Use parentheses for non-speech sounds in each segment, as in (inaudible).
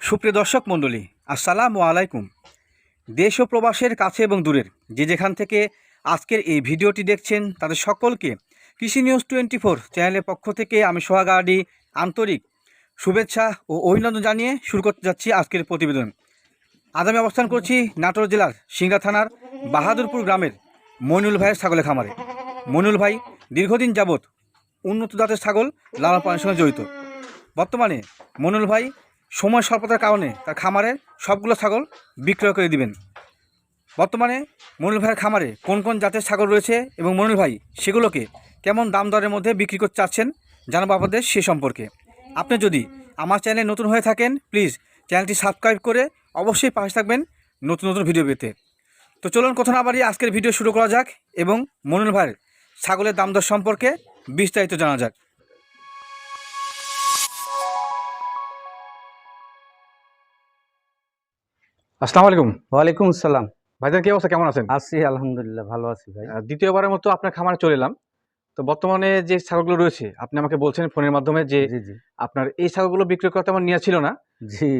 সুপ্রিয় দর্শক মণ্ডলী, আসসালামু আলাইকুম। দেশ ও প্রবাসের কাছে এবং দূরের যে যেখান থেকে আজকের এই ভিডিওটি দেখছেন, তাদের সকলকে কৃষি নিউজ টোয়েন্টি ফোর চ্যানেলের পক্ষ থেকে আমি সোহাগাড়ি আন্তরিক শুভেচ্ছা ও অভিনন্দন জানিয়ে শুরু করতে যাচ্ছি আজকের প্রতিবেদন। আজ আমি অবস্থান করছি নাটোর জেলার সিংড়া থানার বাহাদুরপুর গ্রামের মইনুল ভাইয়ের ছাগলের খামারে। মইনুল ভাই দীর্ঘদিন যাবৎ উন্নত জাতের ছাগল লালন পালনের সঙ্গে জড়িত। বর্তমানে মনুল ভাই সময় স্বল্পতার কারণে তার খামারের সবগুলো ছাগল বিক্রয় করে দিবেন। বর্তমানে মনুল ভাইয়ের খামারে কোন কোন জাতের ছাগল রয়েছে এবং মনুল ভাই, সেগুলোকে কেমন দাম দরের মধ্যে বিক্রি করতে চাচ্ছেন জানাব আপনাদের সে সম্পর্কে। আপনি যদি আমার চ্যানেলে নতুন হয়ে থাকেন, প্লিজ চ্যানেলটি সাবস্ক্রাইব করে অবশ্যই পাশে থাকবেন নতুন নতুন ভিডিও পেতে। তো চলুন কথা না বাড়িয়ে আজকের ভিডিও শুরু করা যাক এবং মনুল ভাইয়ের ছাগলের দাম দর সম্পর্কে বিস্তারিত জানা যাক। আসসালামু আলাইকুম। ওয়ালাইকুম আসসালাম। ভাইজান কি অবস্থা? কেমন আছেন? আছি আলহামদুলিল্লাহ ভালো আছি ভাই। দ্বিতীয়বারের মতো আপনার খামারে চলে এলাম। তো বর্তমানে যে ছাগলগুলো রয়েছে আপনি আমাকে বলছেন ফোনের মাধ্যমে যে আপনার এই ছাগলগুলো বিক্রি করতে আমার নিয়ে ছিল না।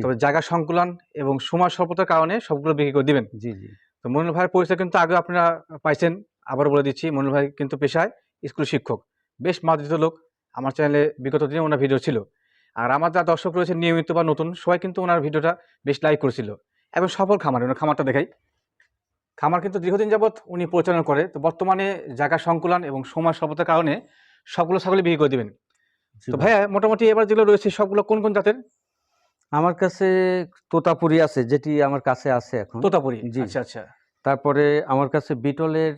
তবে জায়গা সংকুলন এবং সময় স্বল্পতার কারণে সবগুলো বিক্রি করে দিবেন। জি জি। তো মনুল ভাইয়ের পরিচয় কিন্তু আগে আপনারা পাইছেন আবার বলে দিচ্ছি মনুল ভাই কিন্তু পেশায় স্কুল শিক্ষক। বেশ মার্জিত লোক আমার চ্যানেলে বিগত দিনে ওনার ভিডিও ছিল। আর আমার যা দর্শক রয়েছে নিয়মিত বা নতুন সবাই কিন্তু ওনার ভিডিওটা বেশ লাইক করেছিল। এবং সফল খামার ওনার খামারটা দেখাই। খামার কিন্তু দীর্ঘদিন যাবৎ উনি পরিচালনা করে তো বর্তমানে জায়গা সংকুলন এবং সময় স্বল্পতার কারণে সবগুলো ছাগলই বিক্রি করে দেবেন। তো ভাইয়া মোটামুটি এবার যেগুলো রয়েছে সবগুলো কোন কোন জাতের? আমার কাছে তোতাপুরি আছে যেটি আমার কাছে আছে এখন। তোতাপুরি? জি। আচ্ছা আচ্ছা। তারপরে আমার কাছে বিটলের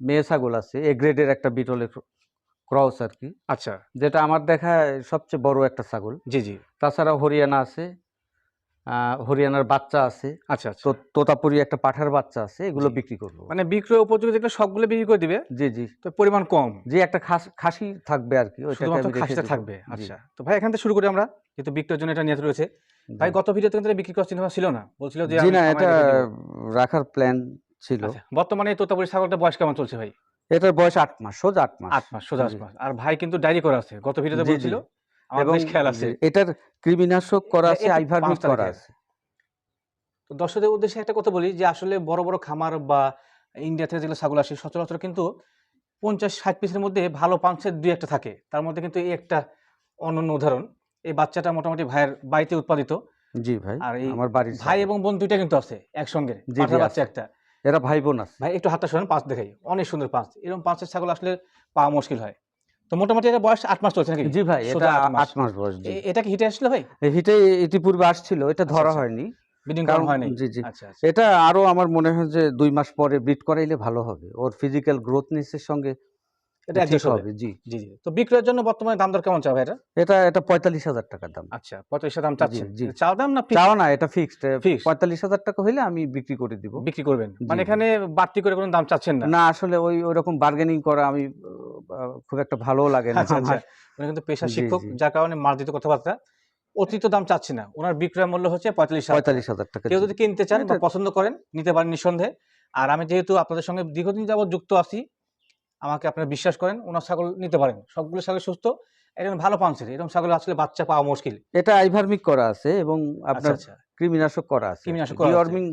মেয়ে ছাগল আছে এ গ্রেডের একটা বিটলের ক্রস আর কি। আচ্ছা। যেটা আমার দেখা সবচেয়ে বড় একটা ছাগল। জি জি। তাছাড়া হরিয়ানা আছে হরিয়ানার বাচ্চা আছে। আচ্ছা আচ্ছা। তো তোতাপুরি একটা পাঠার বাচ্চা আছে এগুলো বিক্রি করব। মানে বিক্রয় উপযোগী যেগুলো সবগুলো বিক্রি করে দিবে? জি জি। তো পরিমাণ কম? যে একটা খাস- থাকবে আর কি খাসিটা থাকবে? আচ্ছা। তো ভাই এখান থেকে শুরু করি আমরা যেহেতু বিক্রয়ের জন্য এটা নিয়ে রয়েছে। ভাই গত ভিডিওতে কিন্তু বিক্রি করার চিন্তা ছিল না। বলছিল যে জি না এটা রাখার প্ল্যান ছিল। আচ্ছা, বর্তমানে এই তোতাপুরি ছাগলটা বয়স কেমন চলছে ভাই? এটার বয়স আট মাস সোজা আট মাস। আট মাস সোজা আট মাস। আর ভাই কিন্তু ডায়েরি করা আছে। গত ভিডিওতে। বলছিল এবং খেয়াল আছে। এটার কৃমিনাশক করা আছে আইভারমিক করা আছে। তো দর্শকদের উদ্দেশ্যে একটা কথা বলি যে আসলে বড় বড় খামার বা ইন্ডিয়া থেকে যেগুলো ছাগল আসে সচরাচর কিন্তু পঞ্চাশ ষাট পিসের মধ্যে ভালো দুই একটা থাকে। তার মধ্যে কিন্তু এই একটা অনন্য উদাহরণ। এই বাচ্চাটা মোটামুটি ভাইয়ের বাড়িতে উৎপাদিত। জি ভাই আর এই আমার বাড়ির ভাই এবং বোন দুইটা কিন্তু আছে একসঙ্গে বাচ্চা একটা। এরা ভাই বোন আছে। ভাই একটু হাতটা সরেন পাঁচ দেখাই। অনেক সুন্দর পাঁচ। এরকম পাঁচের ছাগল আসলে পাওয়া মুশকিল হয়। তো মোটামুটি এটা বয়স আট মাস চলছে নাকি? জি ভাই এটা আট মাস। বয়স এটা কি হিটে আসছিল ভাই? হিটে ইতিপূর্বে আসছিল এটা ধরা আচ্ছা। হয়নি। হয় জি জি। আচ্ছা আচ্ছা। এটা আরও আমার মনে হয় যে দুই মাস পরে ব্রিড করাইলে ভালো হবে। ওর ফিজিক্যাল গ্রোথনেসের সঙ্গে এটা ঠিক অ্যাডজাস্ট হবে। হবে জি। জি জি। তো বিক্রয়ের জন্য বর্তমানে দাম দর কেমন চাও এটা এটা এটা পঁয়তাল্লিশ হাজার টাকার দাম। আচ্ছা পঁয়ত্রিশ দাম চাচ্ছেন। জি। চাও দাম না চাও না এটা ফিক্সড Fixed? পঁয়তাল্লিশ হাজার টাকা হইলে আমি বিক্রি করে দিব। বিক্রি করবেন? মানে জি, জি। এখানে বাড়তি করে কোনো দাম চাচ্ছেন না? না আসলে ওই ওইরকম বার্গেনিং করা আমি খুব একটা ভালো লাগে না আচ্ছা আচ্ছা। উনি কিন্তু পেশা শিক্ষক যার কারণে মার্জিত কথাবার্তা। অতিরিক্ত দাম চাচ্ছে না। ওনার বিক্রয় মূল্য হচ্ছে পঁয়তাল্লিশ। পঁয়তাল্লিশ হাজার টাকা কেউ যদি কিনতে চান বা পছন্দ করেন নিতে পারেন নিঃসন্দেহে। আর আমি যেহেতু আপনাদের সঙ্গে দীর্ঘদিন যাবত যুক্ত আছি আমাকে আপনারা বিশ্বাস করেন ওনার ছাগল নিতে পারেন। সবগুলো ছাগল সুস্থ এরকম ভালো পাঞ্চের এরকম ছাগল আসলে বাচ্চা পাওয়া মুশকিল। এটা আইভার্মিক করা আছে এবং আচ্ছা আপনার আচ্ছা। কৃমিনাশক করা আছে। কৃমিনাশক করা আছে। ডিওর্মিং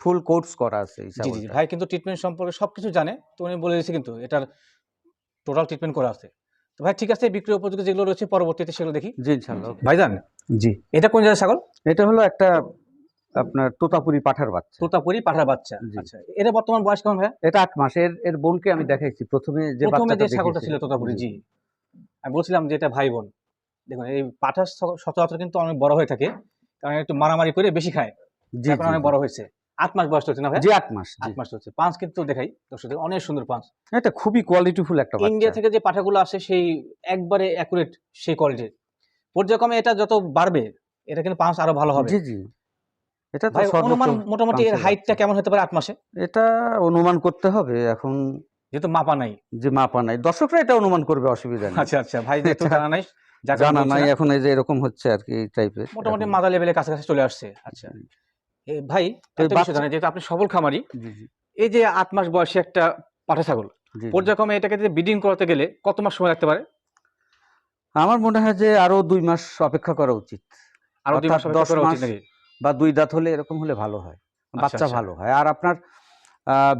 ফুল কোটস করা আছে জি জি জি, ভাই কিন্তু ট্রিটমেন্ট সম্পর্কে সবকিছু জানে তো উনি বলে দিয়েছে কিন্তু এটার টোটাল ট্রিটমেন্ট করা আছে। তো ভাই ঠিক আছে বিক্রয় উপযোগী যেগুলো রয়েছে পরবর্তীতে সেগুলো দেখি। জি ইনশাআল্লাহ ভাইজান জি। এটা কোন জায়গায় ছাগল? এটা হলো একটা আপনার তোতাপুরি পাঠার বাচ্চা। তোতাপুরি পাঠার বাচ্চা। আচ্ছা এটা বর্তমান বয়স কেমন ভাই এটা আট মাস। এর এর বোনকে আমি দেখাইছি। প্রথমে যে প্রথমে যে ছাগলটা ছিল তোতাপুরি জি। আমি বলছিলাম যে এটা ভাই বোন। দেখুন এই পাঠা স- সচরাচর কিন্তু অনেক বড় হয়ে থাকে। কারণ একটু মারামারি করে বেশি খায়। জি এখন অনেক বড় হয়েছে। আট মাস বয়স চলছে না ভাই জি আট মাস। আট মাস চলছে পাঁচ কিন্তু দেখাই। দর্শকদের অনেক সুন্দর পাঁচ। এটা খুবই কোয়ালিটিফুল একটা ইন্ডিয়া থেকে যে পাঠাগুলো আসে সেই একবারে অ্যাকুরেট সেই কোয়ালিটির পর্যায়ক্রমে এটা যত বাড়বে এটা কিন্তু পাঁচ আরও ভালো হবে। জি জি। এটা তো অনুমান মোটামুটি এর হাইটটা কেমন হতে পারে আট মাসে? এটা অনুমান করতে হবে এখন যেহেতু মাপা নাই। যে মাপা নাই। দর্শকরা এটা অনুমান করবে অসুবিধা নেই। আচ্ছা আচ্ছা ভাই যেহেতু জানা নাই (laughs) জানা নাই এখন এই যে এরকম হচ্ছে আর কি টাইপের মোটামুটি মাদা লেভেলের কাছাকাছি চলে আসছে। আচ্ছা। ভাই জানেন যেহেতু আপনি সবল খামারি এই যে আট মাস বয়সী একটা পাঠা ছাগল। পর্যায়ক্রমে এটাকে যদি ব্রিডিং করাতে গেলে কত মাস সময় লাগতে পারে? আমার মনে হয় যে আরও দুই মাস অপেক্ষা করা উচিত। আরও দুই মাস দশ মাস বা দুই দাঁত হলে এরকম হলে ভালো হয় বাচ্চা আচ্ছা। ভালো হয়। আর আপনার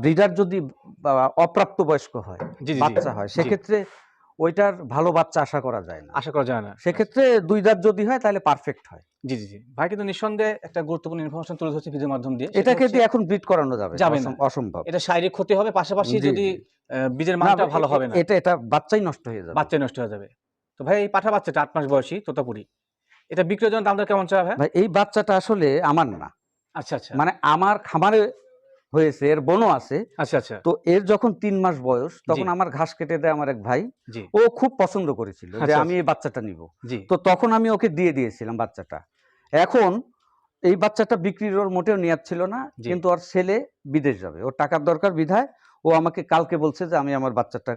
ব্রিডার যদি অপ্রাপ্ত বয়স্ক হয় বাচ্চা হয় সেক্ষেত্রে ওইটার ভালো বাচ্চা আশা করা যায় না। আশা করা যায় না। সেক্ষেত্রে দুই দাঁত যদি হয় তাহলে পারফেক্ট হয়। জি জি জি। ভাই কিন্তু নিঃসন্দেহে একটা গুরুত্বপূর্ণ ইনফরমেশন তুলে ধরছে ভিডিওর মাধ্যম দিয়ে। এটাকে দিয়ে এখন ব্রিড করানো যাবে যাবে না। অসম্ভব। এটা শারীরিক ক্ষতি হবে পাশাপাশি যদি বীজের মানটা ভালো হবে না। এটা এটা বাচ্চাই নষ্ট হয়ে যাবে। বাচ্চা নষ্ট হয়ে যাবে। তো ভাই এই পাঠা বাচ্চাটা আট মাস বয়সী তোতাপুরি। এটা বিক্রয়ের জন্য দাম দর কেমন চাওয়া ভাই? এই বাচ্চাটা আসলে আমার না। আচ্ছা আচ্ছা। মানে আমার খামারে হয়েছে এর বোনও আছে। আচ্ছা আচ্ছা। তো এর যখন তিন মাস বয়স তখন আমার ঘাস কেটে দেয় আমার এক ভাই। ও খুব পছন্দ করেছিল যে আচ্ছা, আমি এই বাচ্চাটা নিব। তো তখন আমি ওকে দিয়ে দিয়েছিলাম বাচ্চাটা। এখন এই বাচ্চাটা বিক্রির ওর মোটেও নিয়াত ছিল না কিন্তু ওর ছেলে বিদেশ যাবে। ওর টাকার দরকার বিধায় ও আমাকে কালকে বলছে যে আমি আমার বাচ্চাটা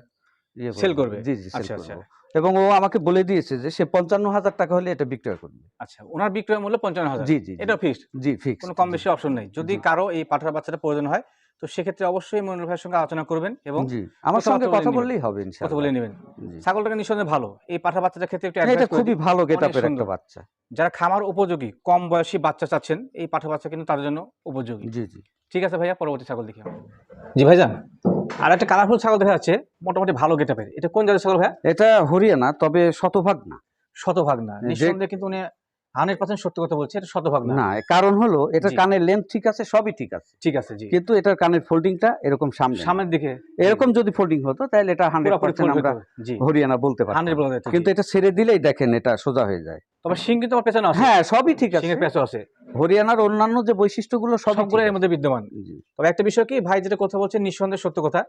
সেল করবে? জি জি সেল আচ্ছা আচ্ছা। করব এবং ও আমাকে বলে দিয়েছে যে সে পঞ্চান্ন হাজার টাকা হলে এটা বিক্রয় করবে। আচ্ছা ওনার বিক্রয় মূল্য পঞ্চান্ন হাজার জি জি। এটা ফিক্সড জি ফিক্স কোনো কম বেশি অপশন নেই। যদি কারও এই পাঠার বাচ্চাটা প্রয়োজন হয় তো সেক্ষেত্রে অবশ্যই মনির ভাইয়ের সঙ্গে আলোচনা করবেন এবং আমার সঙ্গে কথা। বললেই হবে কথা বলে নেবেন। ছাগলটাকে নিঃসন্দেহে ভালো। এই পাঠা বাচ্চাটার ক্ষেত্রে একটু এটা খুবই ভালো গেটাপের একটা বাচ্চা। যারা খামার উপযোগী কম বয়সী বাচ্চা চাচ্ছেন এই পাঠা বাচ্চা কিন্তু তাদের জন্য উপযোগী। জি জি। ঠিক আছে ভাইয়া পরবর্তী ছাগল দেখি। জি ভাইজান আর একটা কালারফুল ছাগল দেখা যাচ্ছে মোটামুটি ভালো গেটাপের এটা কোন জাতের ছাগল ভাইয়া? এটা হরিয়ানা তবে শতভাগ না। শতভাগ না। নিঃসন্দেহে কিন্তু উনি হান্ড্রেড পার্সেন্ট সত্য কথা বলছে এটা শতভাগ না। কারণ হলো এটা কানের লেন্থ ঠিক আছে সবই ঠিক আছে। ঠিক আছে জি। কিন্তু এটার কানের ফোল্ডিংটা এরকম সামনে সামনের দিকে। এরকম যদি ফোল্ডিং হতো তাহলে এটা হান্ড্রেড পার্সেন্ট আমরা হরিয়ানা বলতে যায় কিন্তু এটা ছেড়ে দিলেই দেখেন এটা সোজা হয়ে যায়। তবে সিং কিন্তু আমার পেছনে আছে। হ্যাঁ সবই ঠিক আছে। সিংয়ের পেছনে আছে। হরিয়ানার অন্যান্য যে বৈশিষ্ট্যগুলো সবগুলো এর মধ্যে বিদ্যমান। তবে একটা বিষয় কি ভাই যেটা কথা বলছেন নিঃসন্দেহে সত্য কথা।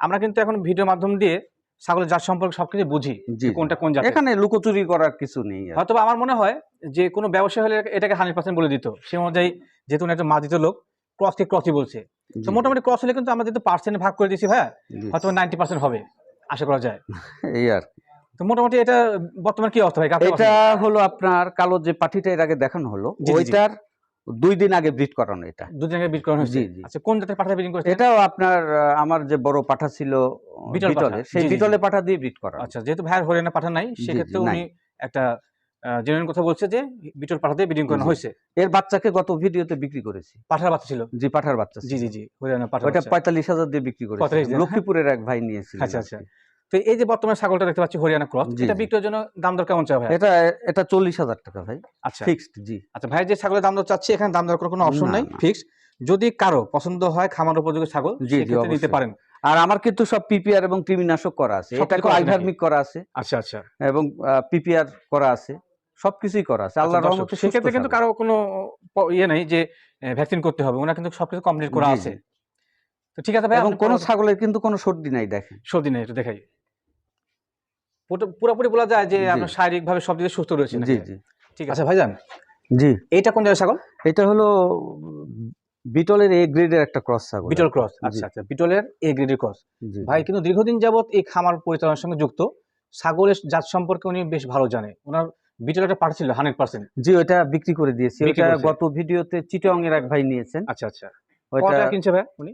আমরা কিন্তু এখন ভিডিও মাধ্যম দিয়ে ছাগলের জাত সম্পর্কে সবকিছু বুঝি কোনটা কোন জাতের। এখানে লুকোচুরি করার কিছু নেই হয়তো আমার মনে হয় যে কোনো ব্যবসা হলে এটাকে হান্ড্রেড পার্সেন্ট বলে দিত। সে অনুযায়ী যেহেতু একটা মার্জিত লোক ক্রস কে ক্রসই বলছে। তো মোটামুটি ক্রস হলে কিন্তু আমরা যেহেতু পার্সেন্ট ভাগ করে দিয়েছি জি, হয়তো নাইনটি পার্সেন্ট হবে আশা করা যায়। (laughs) এই আর। তো মোটামুটি এটা বর্তমান কি অবস্থা ভাই? এটা হলো আপনার কালো যে পাঠিটা এর আগে দেখানো হলো। ওইটার দুই দিন আগে ব্রিড করানো এটা। দুদিন আগে বিট করানো জি, জি। আচ্ছা কোন জাতের পাঠা বিডিং করেছে এটাও আপনার আমার যে বড় পাঠা ছিল বিটল সেই। বিটলে পাঠা দিয়ে ব্রিড করা। আচ্ছা যেহেতু ভাইয়ের হরিয়ানা পাঠা নাই সেক্ষেত্রে উনি একটা জেনুইন কথা বলছে যে বিটল পাঠা দিয়ে বিডিং করানো হয়েছে। এর বাচ্চাকে গত ভিডিওতে বিক্রি করেছি। পাঠার বাচ্চা ছিল? জি পাঠার বাচ্চা জি জি জি হরিয়ানা পাঠা ওটা। পঁয়তাল্লিশ হাজার দিয়ে বিক্রি করেছি। 45 দিয়ে, লক্ষ্মীপুরের এক ভাই নিয়েছিল আচ্ছা, আচ্ছা। তো এই যে বর্তমানে ছাগলটা দেখতে পাচ্ছি হরিয়ানা ক্রস এটা। বিক্রির জন্য দাম দর কেমন চাই ভাই? এটা এটা চল্লিশ হাজার টাকা ভাই। আচ্ছা। ফিক্সড জি। আচ্ছা ভাই যে ছাগলের দাম দর চাচ্ছি এখানে দাম দর করার কোনো অপশন নাই না। ফিক্স যদি কারও পছন্দ হয় খামার উপযোগী ছাগল জি, নিতে পারেন। আর আমার কিন্তু সব পিপিআর এবং কৃমিনাশক করা আছে। এটা আইভার্মিক করা আছে আচ্ছা আচ্ছা। এবং পিপিআর করা আছে। সবকিছুই করা আছে। আচ্ছা, রহমতে সেক্ষেত্রে কিন্তু কারও কোনো ইয়ে নেই যে ভ্যাকসিন করতে হবে ওনার কিন্তু সবকিছু কমপ্লিট করা আছে। তো ঠিক আছে ভাই এবং কোনো ছাগলের কিন্তু কোনো সর্দি নাই দেখেন। সর্দি নেই একটু দেখাই। পুরোপুরি বলা যায় যে জি। আপনার শারীরিক ভাবে সব দিকে সুস্থ রয়েছে জি জি। ঠিক আছে। আচ্ছা ভাইজান। জি। এইটা কোন জায়গায় ছাগল? এটা হলো বিটলের এ গ্রেডের একটা ক্রস ছাগল। বিটল ক্রস। আচ্ছা আচ্ছা বিটলের এ গ্রেডের ক্রস। ভাই কিন্তু দীর্ঘদিন যাবত এই খামার পরিচালনার সঙ্গে যুক্ত। ছাগলের জাত সম্পর্কে উনি বেশ ভালো জানে। ওনার বিটল একটা হান্ড্রেড পার্সেন্ট। জি ওটা বিক্রি করে দিয়েছি। ওটা গত ভিডিওতে চিটং এর এক ভাই নিয়েছেন। আচ্ছা আচ্ছা। কিনছে ভাই উনি?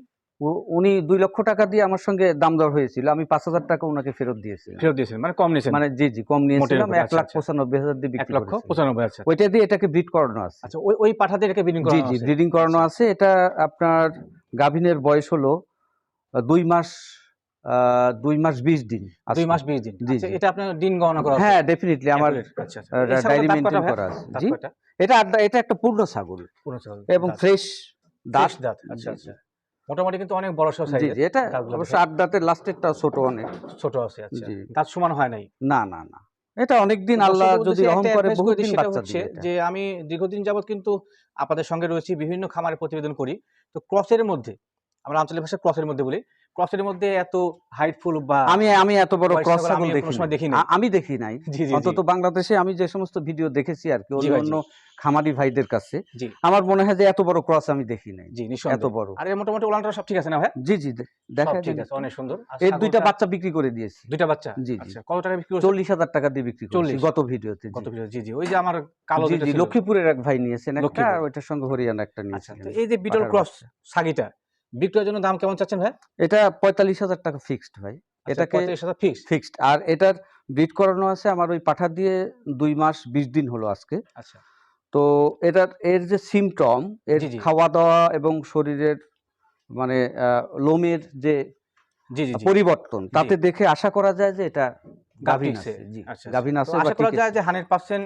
উনি দুই লক্ষ টাকা দিয়ে আমার সঙ্গে দাম দর হয়েছিল। আমি পাঁচ হাজার টাকা ওনাকে ফেরত দিয়েছিলাম। ফেরত দিয়েছেন মানে কম নিয়েছেন। মানে জি জি কম নিয়েছিলাম। এক আচ্ছা, লাখ আচ্ছা। পঁচানব্বই হাজার দিয়ে বিক্রি লক্ষ পঁচানব্বই আচ্ছা ওইটা দিয়ে এটাকে ব্রিড করানো আছে। আচ্ছা ওই ওই পাঠা দিয়ে এটাকে বিডিং জি জি ব্রিডিং করানো আছে। এটা আপনার গাভিনের বয়স হলো দুই মাস দুই মাস বিশ দিন দুই মাস বিশ দিন। এটা আপনার দিন গণনা করা হ্যাঁ ডেফিনেটলি আমার। ডায়েরি মেনটেন করা আছে। জি। এটা একটা পূর্ণ ছাগল। পুরো ছাগল। এবং ফ্রেশ Fresh দাঁত, আচ্ছা আচ্ছা। মোটামুটি কিন্তু অনেক বড় সাইজ জি এটা অবশ্য। আট দাঁতের লাস্টেরটা ছোট অনেক। ছোট আছে আচ্ছা। তার দাঁত সমান হয় নাই? না না না। এটা অনেকদিন দিন আল্লাহ যদি রহম করে বহুদিন বাচ্চা হচ্ছে যে আমি দীর্ঘদিন যাবত কিন্তু আপনাদের সঙ্গে রয়েছি বিভিন্ন খামারে প্রতিবেদন করি। তো ক্রসের মধ্যে আমরা আঞ্চলিক ভাষায় ক্রসের মধ্যে বলি ক্রসের মধ্যে এত হাইটফুল বা আমি আমি এত বড় ক্রস ছাগল আমি দেখি আমি দেখি নাই। অন্তত বাংলাদেশে আমি যে সমস্ত ভিডিও দেখেছি আর কি অন্য খামারি ভাইদের কাছে আমার মনে হয় যে এত বড় ক্রস আমি দেখি নাই। জি এত বড়। আর মোটামুটি উলানটা সব ঠিক আছে না ভাই? জি জি দেখা ঠিক আছে অনেক সুন্দর। এর দুইটা বাচ্চা বিক্রি করে দিয়েছি। দুইটা বাচ্চা? জি, জি। আচ্ছা কত টাকা বিক্রি করছে চল্লিশ হাজার টাকা দিয়ে বিক্রি করেছি গত ভিডিওতে জি। ভিডিও জি জি। ওই যে আমার কালো জি জি ছিল। লক্ষ্মীপুরের এক ভাই নিয়েছেন একটা। ওইটার সঙ্গে হরিয়ানা একটা আচ্ছা নিয়েছেন। এই যে বিটল ক্রস সাগিটা বিক্রয়ের জন্য দাম কেমন চাচ্ছেন ভাই? এটা পঁয়তাল্লিশ হাজার টাকা ফিক্সড ভাই। এটাকে এটাকে পঁয়ত্রিশ হাজার ফিক্স ফিক্সড আর এটার ব্রিড করানো আছে আমার ওই পাঠা দিয়ে দুই মাস বিশ দিন হলো আজকে। আচ্ছা। তো এটার এর যে সিমটম এর। খাওয়া দাওয়া এবং শরীরের মানে লোমের যে জি জি জি। পরিবর্তন তাতে দেখে আশা করা যায় যে এটা গাভিন আছে। আচ্ছা গাভিন আছে আশা করা যায় যে হান্ড্রেড পার্সেন্ট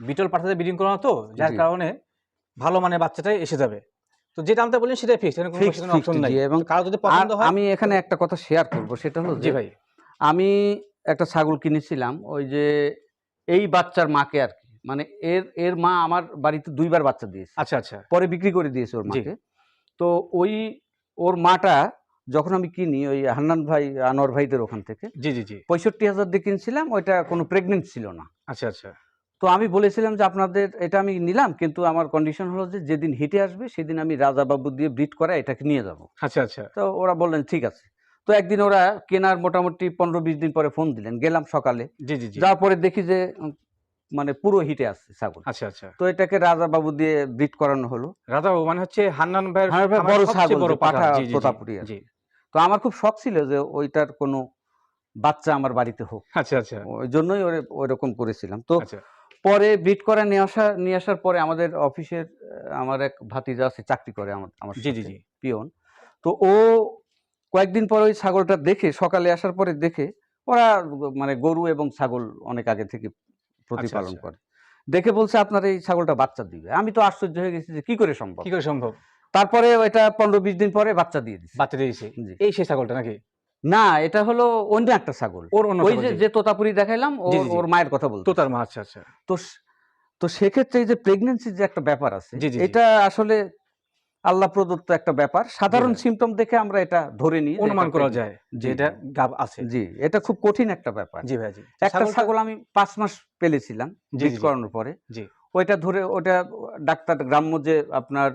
বিটল পাঠাতে ব্রিডিং করানো তো যার কারণে ভালো মানে বাচ্চাটাই এসে যাবে। তো যেটা আমরা বললেন সেটাই ফিক্স এখানে কোনো অপশন নাই। এবং কারও যদি পছন্দ হয় আমি এখানে একটা কথা শেয়ার করব সেটা হলো জি যে ভাই। আমি একটা ছাগল কিনেছিলাম ওই যে এই বাচ্চার মাকে আর কি। মানে এর এর মা আমার বাড়িতে দুইবার বাচ্চা দিয়েছে। আচ্ছা আচ্ছা। পরে বিক্রি করে দিয়েছে ওর। মাকে। তো ওই ওর মাটা যখন আমি কিনি ওই হান্নান ভাই আনোয়ার ভাইদের ওখান থেকে জি জি জি। পঁয়ষট্টি হাজার দিয়ে কিনছিলাম ওইটা কোনো প্রেগনেন্ট ছিল না। আচ্ছা আচ্ছা। তো আমি বলেছিলাম যে আপনাদের এটা আমি নিলাম কিন্তু আমার কন্ডিশন হলো যে যেদিন হিটে আসবে সেদিন আমি রাজাবাবু দিয়ে ব্রিড করা এটাকে নিয়ে যাব। আচ্ছা আচ্ছা। তো ওরা বললেন ঠিক আছে। তো একদিন ওরা কেনার মোটামুটি পনেরো বিশ দিন পরে ফোন দিলেন গেলাম সকালে। জি যাওয়ার পরে দেখি যে মানে পুরো হিটে আসছে ছাগল। আচ্ছা আচ্ছা। তো এটাকে রাজাবাবু দিয়ে ব্রিড করানো হলো। রাজা বাবু মানে হচ্ছে হান্নান ভাইয়ের বড় ছাগল পাঠা। জি তো আমার খুব শখ ছিল যে ওইটার কোনো বাচ্চা আমার বাড়িতে হোক। আচ্ছা আচ্ছা। ওই জন্যই ওরে ওইরকম করেছিলাম। তো আচ্ছা। পরে বিট করে নিয়ে আসা নিয়ে আসার পরে আমাদের অফিসের আমার এক ভাতিজা আছে চাকরি করে আমার আমার জি জি জি। পিয়ন। তো ও কয়েকদিন পরে ওই ছাগলটা দেখে সকালে আসার পরে দেখে ওরা মানে গরু এবং ছাগল অনেক আগে থেকে প্রতিপালন আচ্ছা। করে। দেখে বলছে আপনার এই ছাগলটা বাচ্চা দিবে। আমি তো আশ্চর্য হয়ে গেছি যে কি করে সম্ভব? কি করে সম্ভব? তারপরে ওইটা পনেরো বিশ দিন পরে বাচ্চা দিয়ে দিচ্ছে বাচ্চা দিয়েছে এই সেই ছাগলটা নাকি? না এটা হলো অন্য একটা ছাগল। ওর অন্য ওই যে যে তোতাপুরি দেখাইলাম ওর মায়ের কথা বলতো তোতার মা আচ্ছা আচ্ছা। তো তো সেক্ষেত্রে এই যে প্রেগনেন্সির যে একটা ব্যাপার আছে। এটা আসলে আল্লাহ প্রদত্ত একটা ব্যাপার। সাধারণ। সিমটম দেখে আমরা এটা ধরে নিই অনুমান করা যায় যে এটা গাব আছে। জি এটা খুব কঠিন একটা ব্যাপার। জি ভাই জি। একটা ছাগল আমি পাঁচ মাস পেলেছিলাম জি, বীজ জি, জি। করানোর পরে। জি। ওইটা ধরে ওটা ডাক্তার গ্রাম্য যে আপনার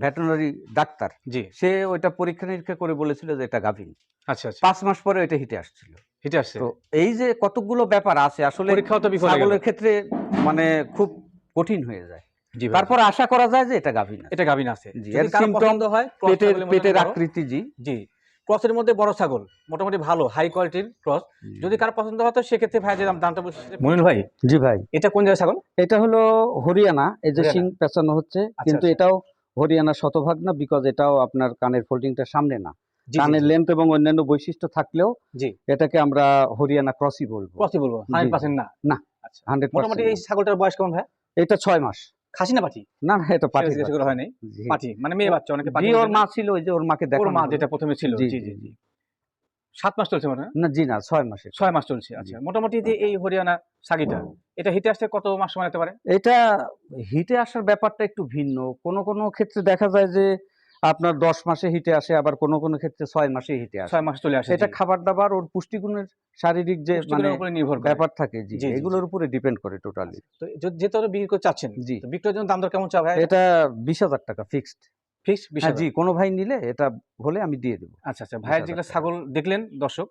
ভেটেরিনারি ডাক্তার জি। সে ওইটা পরীক্ষা নিরীক্ষা করে বলেছিল যে এটা গাভীন। আচ্ছা আচ্ছা। পাঁচ মাস পরে ওইটা হিটে আসছিল। হিটে আসছে। তো এই যে কতগুলো ব্যাপার আছে আসলে পরীক্ষাও তো বিফলে গেল। ছাগলের ক্ষেত্রে মানে খুব কঠিন হয়ে যায়। জি তারপর আশা করা যায় যে এটা গাভিন এটা গাভিন আছে। জি, এর পছন্দ হয় পেটের পেটের আকৃতি জি। জি। ক্রসের মধ্যে বড় ছাগল মোটামুটি ভালো হাই কোয়ালিটির ক্রস যদি কারও পছন্দ হয় তো সেক্ষেত্রে ভাই যে দামটা মনিল ভাই জি ভাই। এটা কোন জায়গায় ছাগল? এটা হলো হরিয়ানা এই যে। শিং পেঁচানো হচ্ছে কিন্তু আচ্ছা। এটাও হরিয়ানা শতভাগ না বিকজ এটাও আপনার কানের ফোল্ডিংটা সামনে না। কানের লেন্থ এবং অন্যান্য বৈশিষ্ট্য থাকলেও জি। এটাকে আমরা হরিয়ানা ক্রসই বলব। ক্রসই বলব হান্ড্রেড পার্সেন্ট না? না। আচ্ছা হান্ড্রেড মোটামুটি এই ছাগলটার বয়স কেমন ভাই? এটা ছয় মাস। খাসি না পাটি না না এটা হয়নি? জি। পাটি মানে মেয়ে বাচ্চা অনেকে পাটি ওর মা ছিল ওই যে ওর মাকে ওর দেখো মা যেটা প্রথমে ছিল। জি জি জি জি জি। সাত মাস চলছে মানে না জি না ছয় মাসে। ছয় মাস চলছে আচ্ছা। মোটামুটি যে এই হরিয়ানা সাগিটা এটা হিটে আসতে কত মাস সময় লাগতে পারে? এটা হিটে আসার ব্যাপারটা একটু ভিন্ন। কোনো কোনো ক্ষেত্রে দেখা যায় যে আপনার দশ মাসে হিটে আসে আবার কোনো কোনো ক্ষেত্রে ছয় মাসে হিটে আসে। ছয় মাস চলে আসে এটা খাবার দাবার ওর পুষ্টিগুণের শারীরিক যে মানে উপরে নির্ভর ব্যাপার থাকে জি এগুলোর উপরে ডিপেন্ড করে টোটালি তো যেহেতু বিক্রি করতে চাচ্ছেন জি। বিক্রয়ের জন্য দাম দর কেমন চাও এটা বিশ হাজার টাকা ফিক্সড ফিক্স বিশ হ্যাঁ জি কোনো ভাই নিলে এটা হলে আমি দিয়ে দেবো। আচ্ছা আচ্ছা ভাইয়ের 20,000 যেগুলো ছাগল দেখলেন দর্শক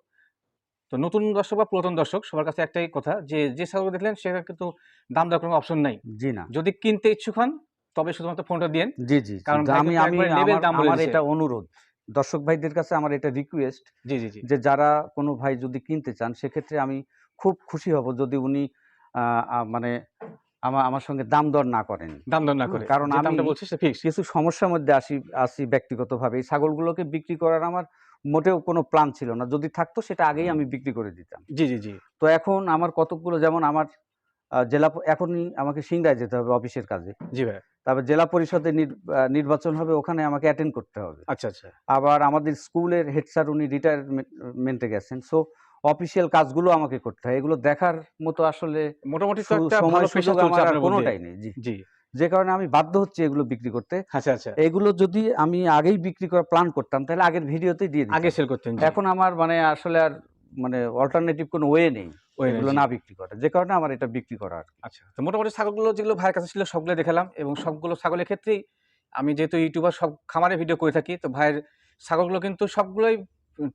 তো নতুন দর্শক বা পুরাতন দর্শক সবার কাছে একটাই কথা যে যে ছাগল দেখলেন সেটা কিন্তু দাম দর কোনো অপশন নাই। জি না। যদি কিনতে ইচ্ছুক হন তবে শুধুমাত্র ফোনটা দিন জি জি। কারণ আমি আমি আমার। এটা অনুরোধ। দর্শক ভাইদের কাছে আমার এটা রিকোয়েস্ট জি জি জি। যে যারা কোনো ভাই যদি কিনতে চান সেক্ষেত্রে আমি খুব খুশি হব যদি উনি মানে আমার আমার সঙ্গে দাম দর না করেন। দাম দর না করে। কারণ আমি- বলছি কিছু সমস্যার মধ্যে আসি আসি ব্যক্তিগতভাবে। এই ছাগলগুলোকে বিক্রি করার আমার মোটেও কোনো প্ল্যান ছিল না। যদি থাকতো সেটা আগেই আমি বিক্রি করে দিতাম। জি জি জি। তো এখন আমার কতকগুলো যেমন আমার জেলা এখনই আমাকে সিংড়ায় যেতে হবে অফিসের কাজে। জি ভাই। তারপর জেলা পরিষদের নির- নির্বাচন হবে ওখানে আমাকে অ্যাটেন্ড করতে হবে। আচ্ছা আচ্ছা। আবার আমাদের স্কুলের হেড স্যার উনি রিটায়ারমেন্টে গেছেন সো অফিসিয়াল কাজগুলো আমাকে করতে হয়। এগুলো দেখার মতো আসলে মোটামুটি সময় সুযোগ আমার। কোনোটাই নেই জি। জি। যে কারণে আমি বাধ্য হচ্ছি এগুলো বিক্রি করতে। আচ্ছা আচ্ছা। এগুলো যদি আমি আগেই বিক্রি করার প্ল্যান করতাম তাহলে আগের ভিডিওতেই দিয়ে আগে সেল করতেন এখন আমার মানে আসলে আর মানে অল্টারনেটিভ কোনো ওয়ে নেই। এগুলো জি। না বিক্রি করা। যে কারণে আমার এটা বিক্রি করা আর আচ্ছা তো মোটামুটি ছাগলগুলো যেগুলো ভাইয়ের কাছে ছিল সবগুলো দেখালাম এবং সবগুলো ছাগলের ক্ষেত্রেই আমি যেহেতু ইউটিউবার সব খামারে ভিডিও করে থাকি তো ভাইয়ের ছাগলগুলো কিন্তু সবগুলোই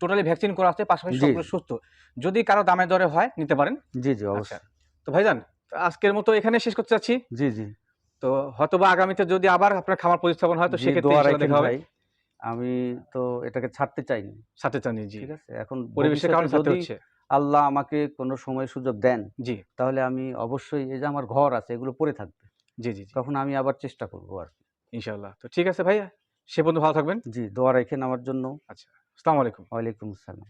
টোটালি ভ্যাকসিন করা আছে পাশাপাশি। সবগুলো সুস্থ। যদি কারও দামে দরে হয় নিতে পারেন। জি জি আচ্ছা। অবশ্যই। তো ভাইজান আজকের মতো এখানে শেষ করতে চাচ্ছি জি জি। তো হয়তো বা আগামীতে যদি আবার আপনার খামার প্রতিস্থাপন হয় তো সেক্ষেত্রে দেখা হবে। আমি তো এটাকে ছাড়তে চাইনি। ছাড়তে চাইনি জি। ঠিক আছে? এখন পরিবেশের কারণে যদি হচ্ছে। আল্লাহ আমাকে কোনো সময় সুযোগ দেন জি। তাহলে আমি অবশ্যই এই যে আমার ঘর আছে এগুলো পরে থাকবে। জি জি জি। তখন আমি আবার চেষ্টা করব আর কি। ইনশাল্লাহ তো ঠিক আছে ভাইয়া সে পর্যন্ত ভালো থাকবেন। জি দোয়া রাখেন আমার জন্য। আচ্ছা আসসালামু আলাইকুম। ওয়ালাইকুম আসসালাম।